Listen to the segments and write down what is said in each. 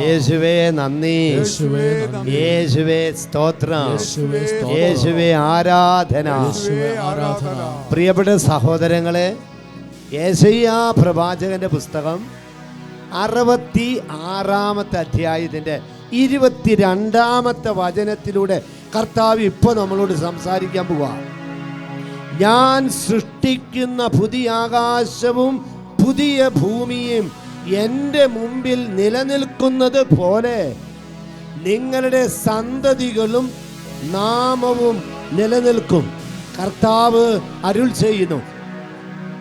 യേശുവേ നന്ദി. യേശുവേ സ്തോത്രം. യേശുവേ ആരാധന. യേശുവേ ആരാധന. പ്രിയപ്പെട്ട സഹോദരങ്ങളെ യേശയ്യ പ്രവാചകന്റെ പുസ്തകം അറുപത്തി ആറാമത്തെ അധ്യായത്തിന്റെ ഇരുപത്തിരണ്ടാമത്തെ വചനത്തിലൂടെ കർത്താവ് ഇപ്പോൾ നമ്മളോട് സംസാരിക്കാൻ പോവാ. ഞാൻ സൃഷ്ടിക്കുന്ന പുതിയ ആകാശവും പുതിയ ഭൂമിയും എന്റെ മുമ്പിൽ നിലനിൽക്കുന്നത് പോലെ നിങ്ങളുടെ സന്തതികളും നാമവും നിലനിൽക്കും. കർത്താവ് അരുൾ ചെയ്യുന്നു.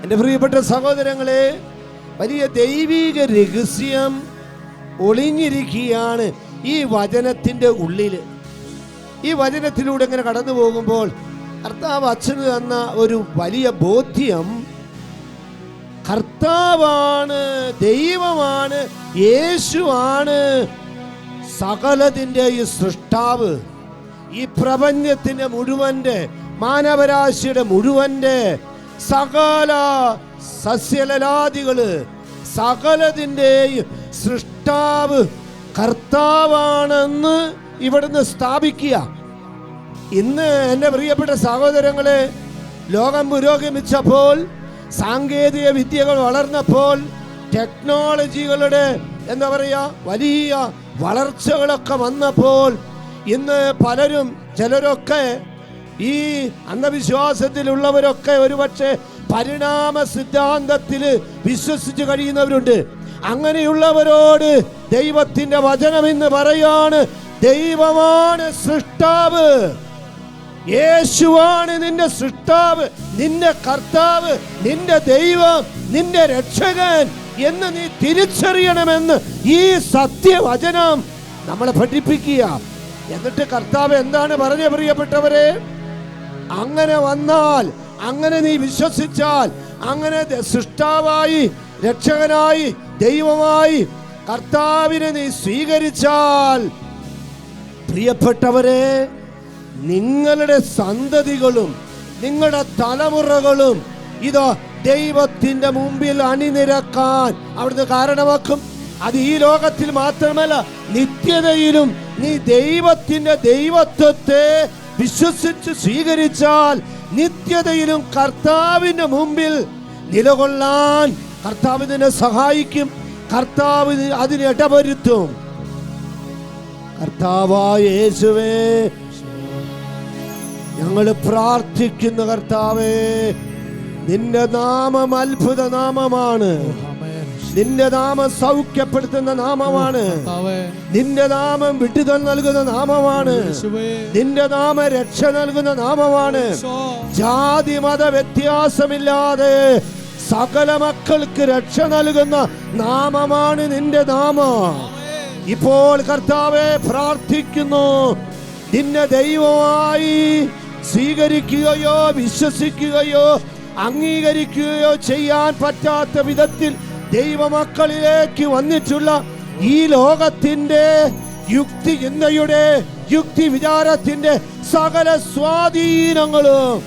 എന്റെ പ്രിയപ്പെട്ട സഹോദരങ്ങളെ വലിയ ദൈവീക രഹസ്യം ഒളിഞ്ഞിരിക്കുകയാണ് ഈ വചനത്തിന്റെ ഉള്ളിൽ ഈ വചനത്തിലൂടെ ഇങ്ങനെ കടന്നു പോകുമ്പോൾ കർത്താവ് അച്ഛന് തന്ന ഒരു വലിയ ബോധ്യം കർത്താവാണ് ദൈവമാണ് യേശുവാണ് സകലതിന്റെ ഈ സൃഷ്ടാവ്. ഈ പ്രപഞ്ചത്തിന്റെ മുഴുവന്റെ മാനവരാശിയുടെ മുഴുവന്റെ സകല സസ്യലലാദികൾ സകലതിന്റെയും സൃഷ്ടാവ് കർത്താവാണെന്ന് ഇവിടുന്ന് സ്ഥാപിക്കുക. ഇന്ന് എന്റെ പ്രിയപ്പെട്ട സഹോദരങ്ങളെ ലോകം പുരോഗമിച്ചപ്പോൾ സാങ്കേതിക വിദ്യകൾ വളർന്നപ്പോൾ ടെക്നോളജികളുടെ എന്താ പറയുക വലിയ വളർച്ചകളൊക്കെ വന്നപ്പോൾ ഇന്ന് പലരും ചിലരൊക്കെ ഈ അന്ധവിശ്വാസത്തിലുള്ളവരൊക്കെ ഒരുപക്ഷെ പരിണാമ സിദ്ധാന്തത്തിൽ വിശ്വസിച്ച് കഴിയുന്നവരുണ്ട്. അങ്ങനെയുള്ളവരോട് ദൈവത്തിന്റെ വചനം എന്ന് പറയാണ് ദൈവമാണ് സൃഷ്ടാവ്. യേശുവാണ് നിന്റെ സൃഷ്ടാവ് നിന്റെ കർത്താവ് നിന്റെ ദൈവം നിന്റെ രക്ഷകൻ എന്ന് നീ തിരിച്ചറിയണമെന്ന് ഈ സത്യവചനം നമ്മളെ പഠിപ്പിക്കുക. എന്നിട്ട് കർത്താവ് എന്താണ് പറഞ്ഞ പ്രിയപ്പെട്ടവരെ? അങ്ങനെ വന്നാൽ അങ്ങനെ നീ വിശ്വസിച്ചാൽ അങ്ങനെ സൃഷ്ടാവായി രക്ഷകനായി ദൈവമായി കർത്താവിനെ നീ സ്വീകരിച്ചാൽ പ്രിയപ്പെട്ടവരെ നിങ്ങളുടെ സന്തതികളും നിങ്ങളുടെ തലമുറകളും ഇതോ ദൈവത്തിന്റെ മുമ്പിൽ അണിനിരക്കാൻ അവിടുന്ന് കാരണമാക്കും. അത് ഈ ലോകത്തിൽ മാത്രമല്ല നിത്യതയിലും നീ ദൈവത്തിന്റെ ദൈവത്വത്തെ വിശ്വസിച്ച് സ്വീകരിച്ചാൽ നിത്യതയിലും കർത്താവിന്റെ മുമ്പിൽ നിലകൊള്ളാൻ കർത്താവ് നിന്നെ സഹായിക്കും കർത്താവ് അതിന് ഇടവരുത്തും. കർത്താവായ യേശുവേ ഞങ്ങൾ പ്രാർത്ഥിക്കുന്ന കർത്താവേ. നിന്റെ നാമം അത്ഭുത നാമമാണ്. നിന്റെ നാമം സൗഖ്യപ്പെടുത്തുന്ന നാമമാണ്. നിന്റെ നാമം വിട്ടുതൽ നൽകുന്ന നാമമാണ്. നിന്റെ നാമ രക്ഷ നൽകുന്ന നാമമാണ്. ജാതി മത വ്യത്യാസമില്ലാതെ സകല മക്കൾക്ക് രക്ഷ നൽകുന്ന നാമമാണ് നിന്റെ നാമം. ഇപ്പോൾ കർത്താവെ പ്രാർത്ഥിക്കുന്നു. നിന്നെ ദൈവമായി സ്വീകരിക്കുകയോ വിശ്വസിക്കുകയോ അംഗീകരിക്കുകയോ ചെയ്യാൻ പറ്റാത്ത വിധത്തിൽ ദൈവമക്കളിലേക്ക് വന്നിട്ടുള്ള ഈ ലോകത്തിന്റെ യുക്തി ചിന്തയുടെ യുക്തി വിചാരത്തിന്റെ സകല സ്വാധീനങ്ങളും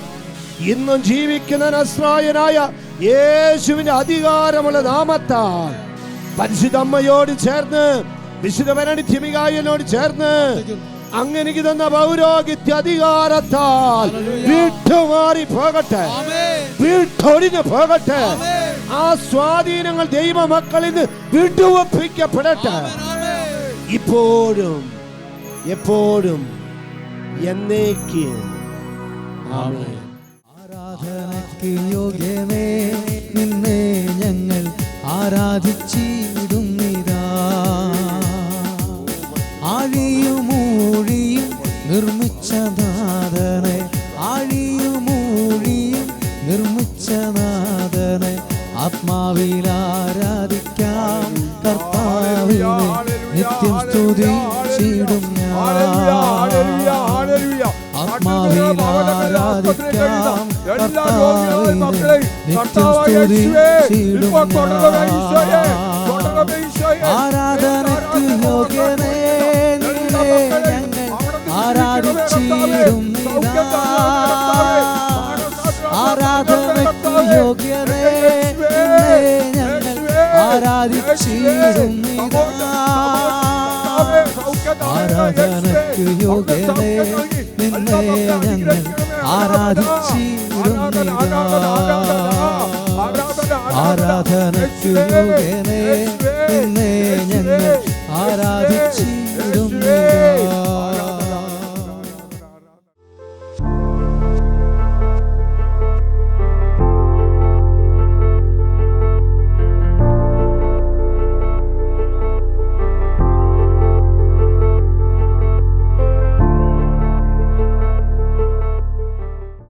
ഇന്നും ജീവിക്കുന്ന നസ്രായനായ യേശുവിന്റെ അധികാരമുള്ള നാമത്താൽ പരിശുദ്ധമ്മയോട് ചേർന്ന് വിശുദ്ധ ഭരണിത്യമികായനോട് ചേർന്ന് അങ്ങനെ തന്ന പൗരോഗിത്യ അധികാരത്താൽ വിട്ടുമാറി പോകട്ടെ. ആമേൻ. വിട്ടൊഴിഞ്ഞു പോകട്ടെ. ആമേൻ. ആ സ്വാധീനങ്ങൾ ദൈവമക്കളിൽ നിന്ന് വിട്ടുവപ്പിക്കപ്പെടട്ടെ ആമേൻ ഇപ്പോഴും എപ്പോഴും എന്നേക്ക്. ആമേൻ. ആരാധനയ്ക്ക് യോഗ്യമേ. നിന്നെ ഞങ്ങൾ ആരാധിച്ചിടുന്നിതാ ആരാധിക്കാം. കർത്താവിൽ നിത്യം സ്തുതിച്ചിടും ആത്മാവിൽ ആരാധിക്കാം. കർത്താവിൽ നിത്യം സ്തുതിച്ചിടും ഞാൻ. ആരാധനയ്ക്ക് യോഗ്യതേ നിന്നെ ഞങ്ങൾ ആരാധിച്ചിരുന്നിതാ ആരാധനയ്ക്ക് യോഗ്യനേ നിന്നെ ഞങ്ങൾ ആരാധിച്ചിടുന്നിതാ